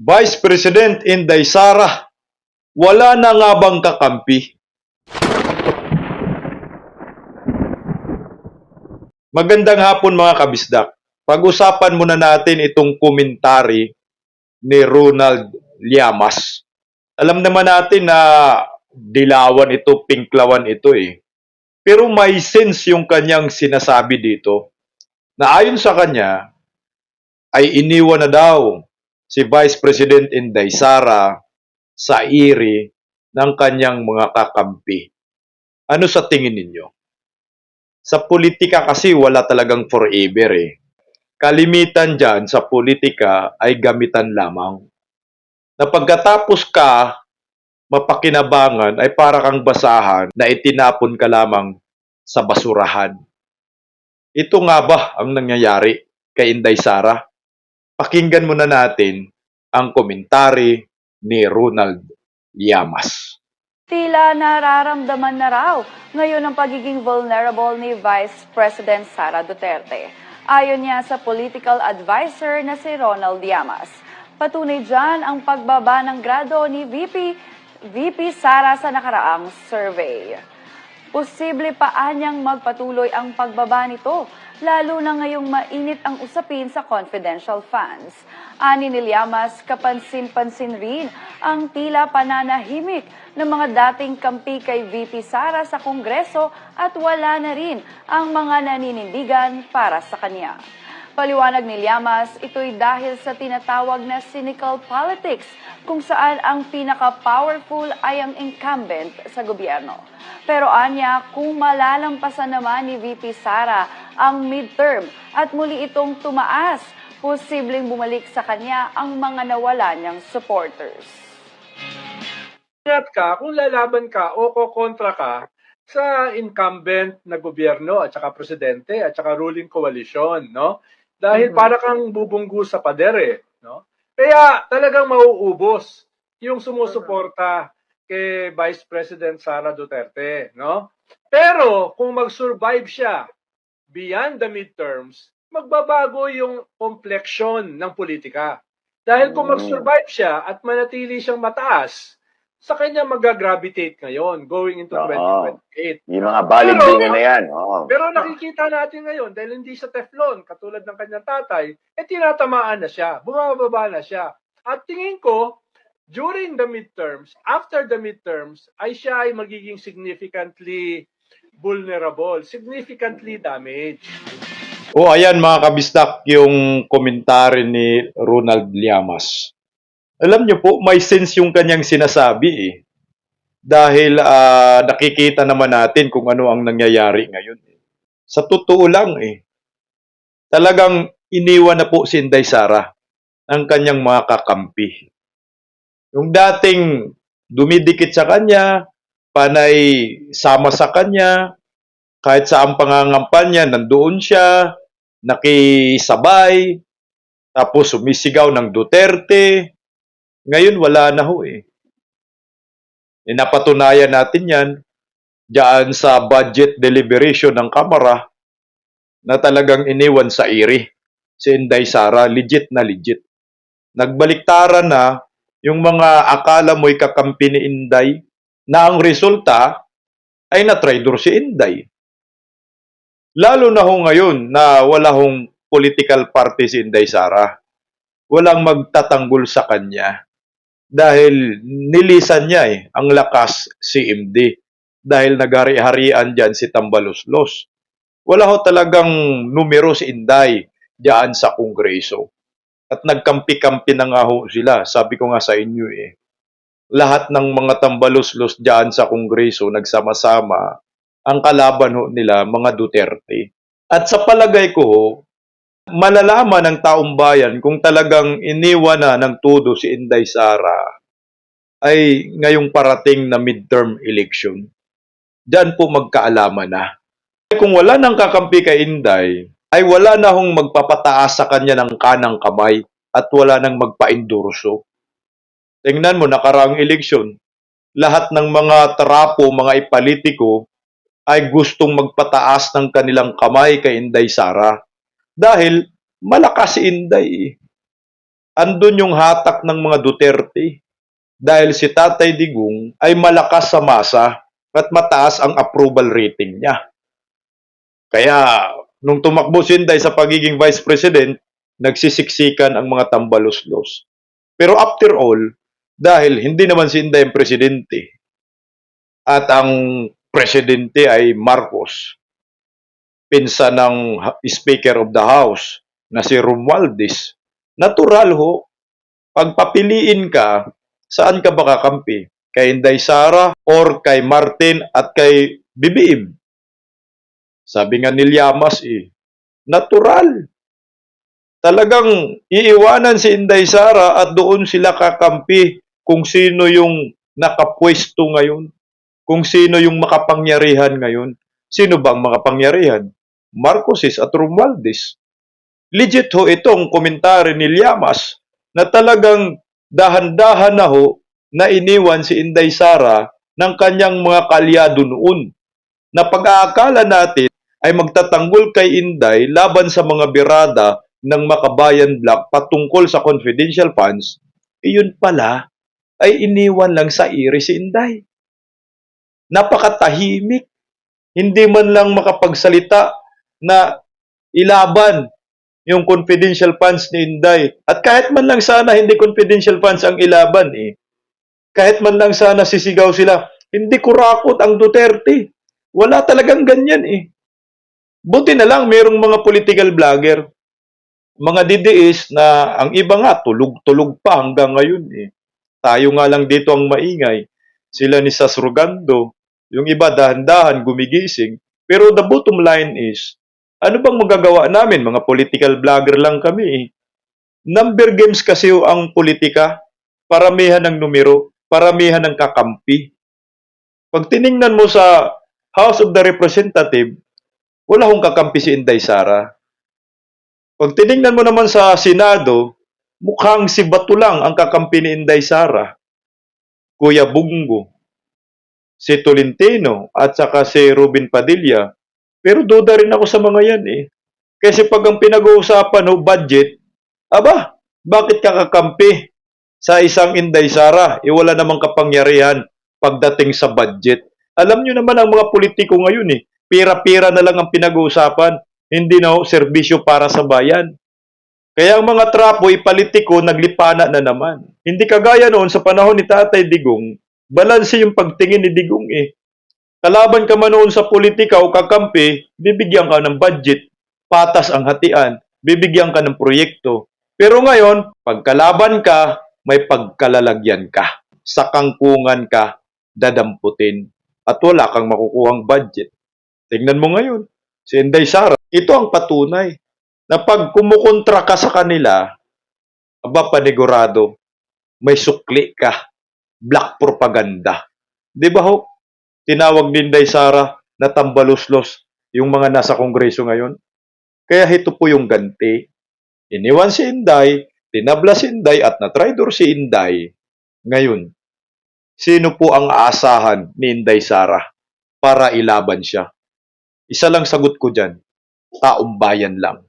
Vice President Inday Sara, wala na nga bang kakampi? Magandang hapon mga kabisdak. Pag-usapan muna natin itong komentary ni Ronald Llamas. Alam naman natin na dilawan ito, pinklawan ito eh. Pero may sense yung kanyang sinasabi dito na ayon sa kanya ay iniwan na daw si Vice President Inday Sara sa iri ng kanyang mga kakampi. Ano sa tingin ninyo? Sa politika kasi wala talagang forever eh. Kalimitan dyan sa politika ay gamitan lamang. Na pagkatapos ka mapakinabangan ay para kang basahan na itinapon ka lamang sa basurahan. Ito nga ba ang nangyayari kay Inday Sara? Pakinggan muna natin ang komentary ni Ronald Llamas. Tila nararamdaman na raw ngayon ang pagiging vulnerable ni Vice President Sara Duterte. Ayon niya sa political advisor na si Ronald Llamas. Patunay dyan ang pagbaba ng grado ni VP, VP Sara sa nakaraang survey. Posible pa anyang magpatuloy ang pagbaba nito, lalo na ngayong mainit ang usapin sa confidential funds. Ani ni Llamas, kapansin-pansin rin ang tila pananahimik ng mga dating kampi kay VP Sara sa Kongreso at wala na rin ang mga naninindigan para sa kanya. Paliwanag ni Llamas, ito'y dahil sa tinatawag na cynical politics kung saan ang pinaka-powerful ay ang incumbent sa gobyerno. Pero anya, kung malalampasan naman ni VP Sara ang midterm at muli itong tumaas, posibleng bumalik sa kanya ang mga nawala niyang supporters. Ingat ka kung lalaban ka o kokontra ka sa incumbent na gobyerno at saka presidente at saka ruling coalition, no? Dahil para kang bubunggu sa pader eh, no? Kaya talagang mauubos yung sumusuporta kay Vice President Sara Duterte, no? Pero kung mag-survive siya beyond the midterms, magbabago yung complexion ng politika. Dahil kung mag-survive siya at manatili siyang mataas, sa kanya mag-gravitate ngayon going into Oo. 2028. Yung mga balimbingan na yan. Oo. Pero nakikita natin ngayon, dahil hindi siya teflon, katulad ng kanyang tatay, eh tinatamaan na siya, bumababa na siya. At tingin ko, during the midterms, after the midterms, ay siya ay magiging significantly vulnerable, significantly damaged. O ayan mga kabisdak yung komentary ni Ronald Llamas. Alam niyo po, may sense yung kanyang sinasabi eh. Dahil ah, nakikita naman natin kung ano ang nangyayari ngayon. Sa totoo lang eh. Talagang iniwan na po si Inday Sara ang kanyang mga kakampi. Yung dating dumidikit sa kanya, panay sama sa kanya, kahit sa ang pangangampanya, nandoon siya, nakisabay, tapos sumisigaw ng Duterte. Ngayon wala na ho eh. E napatunayan natin yan diyan sa budget deliberation ng Kamara na talagang iniwan sa iri si Inday Sara, legit na legit. Nagbaliktaran na yung mga akala mo'y kakampi ni Inday na ang resulta ay na-traitor si Inday. Lalo na ho ngayon na wala hong political party si Inday Sara. Walang magtatanggol sa kanya. Dahil nilisan niya eh, ang lakas si MD. Dahil nagari-harian dyan si Tambaloslos. Wala ho talagang numero si Inday dyan sa Kongreso. At nagkampi-kampi na nga ho sila. Sabi ko nga sa inyo eh. Lahat ng mga Tambaloslos dyan sa Kongreso nagsama-sama ang kalaban ho nila mga Duterte. At sa palagay ko ho, malalaman ng taong bayan kung talagang iniwan na ng todo si Inday Sara ay ngayong parating na midterm election. Diyan po magkaalaman na. Kung wala nang kakampi kay Inday, ay wala na hong magpapataas sa kanya ng kanang kamay at wala nang magpa-endorso. Tingnan mo, nakaraang eleksyon, lahat ng mga trapo, mga ipalitiko, ay gustong magpataas ng kanilang kamay kay Inday Sara. Dahil malakas si Inday. eh. andun yung hatak ng mga Duterte. Dahil si Tatay Digong ay malakas sa masa at mataas ang approval rating niya. Kaya, nung tumakbo si Inday sa pagiging Vice President, nagsisiksikan ang mga tambaluslos. Pero after all, dahil hindi naman si Inday ang presidente, at ang presidente ay Marcos, pinsa ng Speaker of the House na si Romualdez, natural ho, pagpapiliin ka, saan ka ba kakampi? Kay Inday Sara or kay Martin at kay BBM? Sabi nga ni Llamas eh, natural. Talagang iiwanan si Inday Sara at doon sila kakampi kung sino yung nakapwesto ngayon, kung sino yung makapangyarihan ngayon. Sino bang makapangyarihan? Marcoses at Romualdez. Legit ho itong komentary ni Llamas na talagang dahan-dahan na ho na iniwan si Inday Sara ng kanyang mga kalyado noon. Na pag-aakala natin ay magtatanggol kay Inday laban sa mga birada ng Makabayan Black patungkol sa confidential funds, iyon pala ay iniwan lang sa iri si Inday. Napakatahimik. Hindi man lang makapagsalita na ilaban yung confidential funds ni Inday. At kahit man lang sana hindi confidential funds ang ilaban eh. Kahit man lang sana sisigaw sila, hindi kurakot ang Duterte. Wala talagang ganyan eh. Buti na lang mayroong mga political vlogger, mga DDS na ang iba nga tulog-tulog pa hanggang ngayon eh. Tayo nga lang dito ang maingay. Sila ni Sasrugando, yung iba dahan-dahan gumigising. Pero the bottom line is, ano bang magagawa namin? Mga political vlogger lang kami eh. Number games kasi ang politika. Paramihan ng numero, paramihan ng kakampi. Pag tiningnan mo sa House of the Representative, wala hong kakampi si Inday Sara. Pag tiningnan mo naman sa Senado, mukhang si Bato lang ang kakampi ni Inday Sara. Kuya Bungo, si Tolentino, at saka si Robin Padilla. Pero duda rin ako sa mga yan eh. Kasi pag ang pinag-uusapan no, budget, aba, bakit ka sa isang Inday Sara? E wala namang kapangyarihan pagdating sa budget. Alam nyo naman ang mga politiko ngayon eh, pira-pira na lang ang pinag-uusapan, hindi na serbisyo para sa bayan. Kaya ang mga trapo politiko naglipana na naman. Hindi kagaya noon sa panahon ni Tatay Digong, balanse yung pagtingin ni Digong eh. Kalaban ka man noon sa politika o kakampi, bibigyan ka ng budget, patas ang hatian, bibigyan ka ng proyekto. Pero ngayon, pagkalaban ka, may pagkalalagyan ka. Sa kangkungan ka, dadamputin. At wala kang makukuhang budget. Tingnan mo ngayon, si Inday Sara, ito ang patunay na pag kumukontra ka sa kanila, aba panigurado, may sukli ka, black propaganda. Di ba ho? Tinawag ni Inday Sara na tambaluslos yung mga nasa kongreso ngayon. Kaya ito po yung ganti. Iniwan si Inday, tinabla si Inday at natraidor si Inday. Ngayon, sino po ang aasahan ni Inday Sara para ilaban siya? Isa lang sagot ko dyan, taong bayan lang.